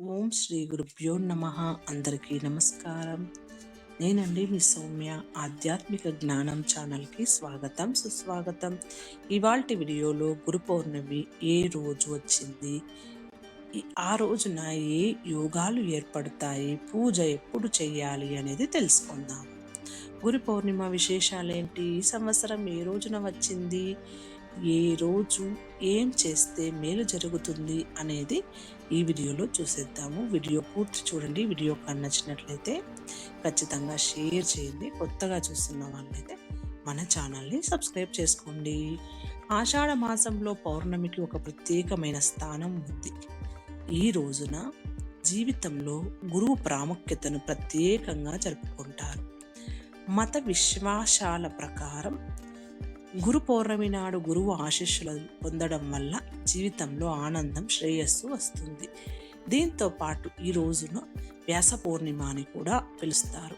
ఓం శ్రీ గురుభ్యో నమ. అందరికీ నమస్కారం. నేనండి మీ సౌమ్య. ఆధ్యాత్మిక జ్ఞానం ఛానల్కి స్వాగతం సుస్వాగతం. ఇవాల్టి వీడియోలో గురు పౌర్ణమి ఏ రోజు వచ్చింది? ఆ రోజున ఏ యోగాలు ఏర్పడతాయి? పూజ ఎప్పుడు చేయాలి అనేది తెలుసుకుందాం. గురు పౌర్ణిమ విశేషాలేంటి? ఈ సంవత్సరం ఏ రోజున వచ్చింది? ఏ రోజు ఏం చేస్తే మేలు జరుగుతుంది అనేది ఈ వీడియోలో చూసేద్దాము. వీడియో పూర్తి చూడండి. వీడియో నచ్చినట్లయితే ఖచ్చితంగా షేర్ చేయండి. కొత్తగా చూస్తున్న వాళ్ళైతే మన ఛానల్ని సబ్స్క్రైబ్ చేసుకోండి. ఆషాఢ మాసంలో పౌర్ణమికి ఒక ప్రత్యేకమైన స్థానం ఉంది. ఈ రోజున జీవితంలో గురువు ప్రాముఖ్యతను ప్రత్యేకంగా జరుపుకుంటారు. మత విశ్వాసాల ప్రకారం గురు పౌర్ణమి నాడు గురువు ఆశీస్సులు పొందడం వల్ల జీవితంలో ఆనందం శ్రేయస్సు వస్తుంది. దీంతో పాటు ఈ రోజున వ్యాస పౌర్ణిమ అని కూడా పిలుస్తారు.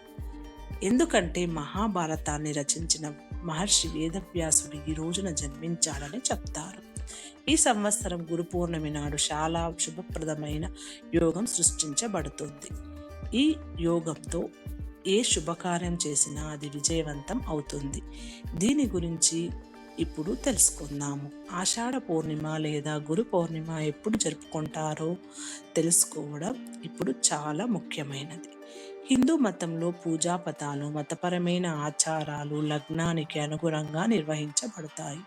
ఎందుకంటే మహాభారతాన్ని రచించిన మహర్షి వేదవ్యాసుడు ఈ రోజున జన్మించాడని చెప్తారు. ఈ సంవత్సరం గురు పౌర్ణమి నాడు చాలా శుభప్రదమైన యోగం సృష్టించబడుతుంది. ఈ యోగంతో ఏ శుభకార్యం చేసినా అది విజయవంతం అవుతుంది. దీని గురించి ఇప్పుడు తెలుసుకుందాము. ఆషాఢ పౌర్ణిమ లేదా గురు పౌర్ణిమ ఎప్పుడు జరుపుకుంటారో తెలుసుకోవడం ఇప్పుడు చాలా ముఖ్యమైనది. హిందూ మతంలో పూజాపతాలు మతపరమైన ఆచారాలు లగ్నానికి అనుగుణంగా నిర్వహించబడతాయి.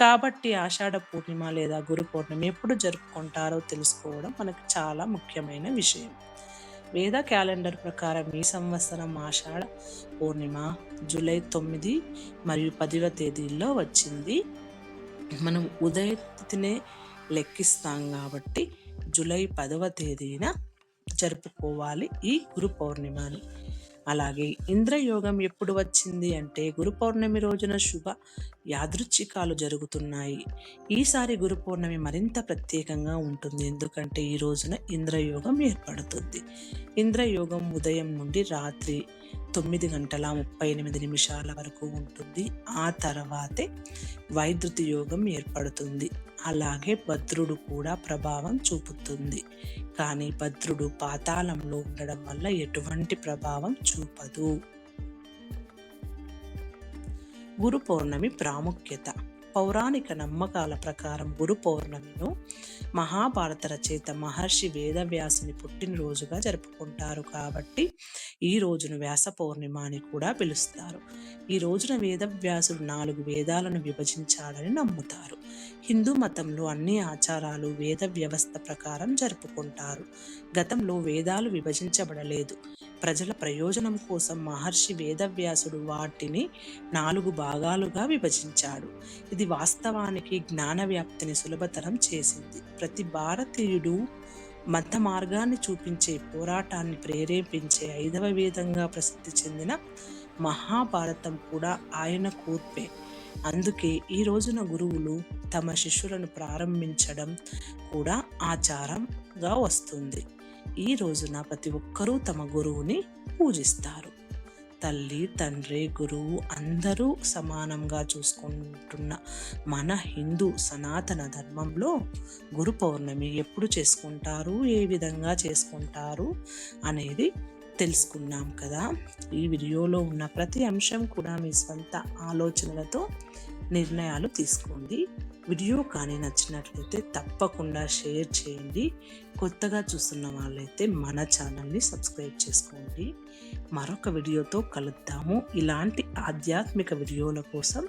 కాబట్టి ఆషాఢ పూర్ణిమ లేదా గురు పౌర్ణమి ఎప్పుడు జరుపుకుంటారో తెలుసుకోవడం మనకు చాలా ముఖ్యమైన విషయం. వేద క్యాలెండర్ ప్రకారం ఈ సంవత్సరం ఆషాఢ పూర్ణిమ జూలై తొమ్మిది మరియు పదివ తేదీల్లో వచ్చింది. మనం ఉదయతినే లెక్కిస్తాం కాబట్టి జూలై పదవ తేదీన జరుపుకోవాలి ఈ గురు పౌర్ణిమని. అలాగే ఇంద్రయోగం ఎప్పుడు వచ్చింది అంటే గురు పౌర్ణమి రోజున శుభ యాదృచ్ఛికాలు జరుగుతున్నాయి. ఈసారి గురు పౌర్ణమి మరింత ప్రత్యేకంగా ఉంటుంది. ఎందుకంటే ఈ రోజున ఇంద్రయోగం ఏర్పడుతుంది. ఇంద్రయోగం ఉదయం నుండి రాత్రి తొమ్మిది గంటల ముప్పై ఎనిమిది నిమిషాల వరకు ఉంటుంది. ఆ తర్వాతే వైద్యుతి యోగం ఏర్పడుతుంది. అలాగే భద్రుడు కూడా ప్రభావం చూపుతుంది. కానీ భద్రుడు పాతాళంలో ఉండడం వల్ల ఎటువంటి ప్రభావం చూపదు. గురు పౌర్ణమి ప్రాముఖ్యత. పౌరాణిక నమ్మకాల ప్రకారం గురు పౌర్ణమిను మహాభారత రచయిత మహర్షి వేదవ్యాసుని పుట్టినరోజుగా జరుపుకుంటారు కాబట్టి ఈ రోజును వ్యాస పౌర్ణిమ అని కూడా పిలుస్తారు. ఈ రోజున వేదవ్యాసుడు నాలుగు వేదాలను విభజించాడని నమ్ముతారు. హిందూ మతంలో అన్ని ఆచారాలు వేద వ్యవస్థ ప్రకారం జరుపుకుంటారు. గతంలో వేదాలు విభజించబడలేదు. ప్రజల ప్రయోజనం కోసం మహర్షి వేదవ్యాసుడు వాటిని నాలుగు భాగాలుగా విభజించాడు. ఇది వాస్తవానికి జ్ఞాన వ్యాప్తిని సులభతరం చేసింది. ప్రతి భారతీయుడు మత మార్గాన్ని చూపించే పోరాటాన్ని ప్రేరేపించే ఐదవ వేదంగా ప్రసిద్ధి చెందిన మహాభారతం కూడా ఆయన కూర్పే. అందుకే ఈ రోజున గురువులు తమ శిష్యులను ప్రారంభించడం కూడా ఆచారంగా వస్తుంది. ఈ రోజున ప్రతి ఒక్కరూ తమ గురువుని పూజిస్తారు. తల్లి తండ్రి గురువు అందరూ సమానంగా చూసుకుంటున్న మన హిందూ సనాతన ధర్మంలో గురు పౌర్ణమి ఎప్పుడు చేసుకుంటారు ఏ విధంగా చేసుకుంటారు అనేది తెలుసుకున్నాం కదా. ఈ వీడియోలో ఉన్న ప్రతి అంశం కూడా మీ స్వంత ఆలోచనలతో నిర్ణయాలు తీసుకోండి. వీడియో కానీ నచ్చినట్లయితే తప్పకుండా షేర్ చేయండి. కొత్తగా చూస్తున్న వాళ్ళైతే మన ఛానల్ని సబ్స్క్రైబ్ చేసుకోండి. మరొక వీడియోతో కలుద్దాము. ఇలాంటి ఆధ్యాత్మిక వీడియోల కోసం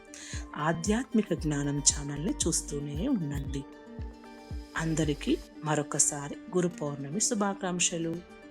ఆధ్యాత్మిక జ్ఞానం ఛానల్ని చూస్తూనే ఉండండి. అందరికీ మరొకసారి గురు పౌర్ణమి శుభాకాంక్షలు.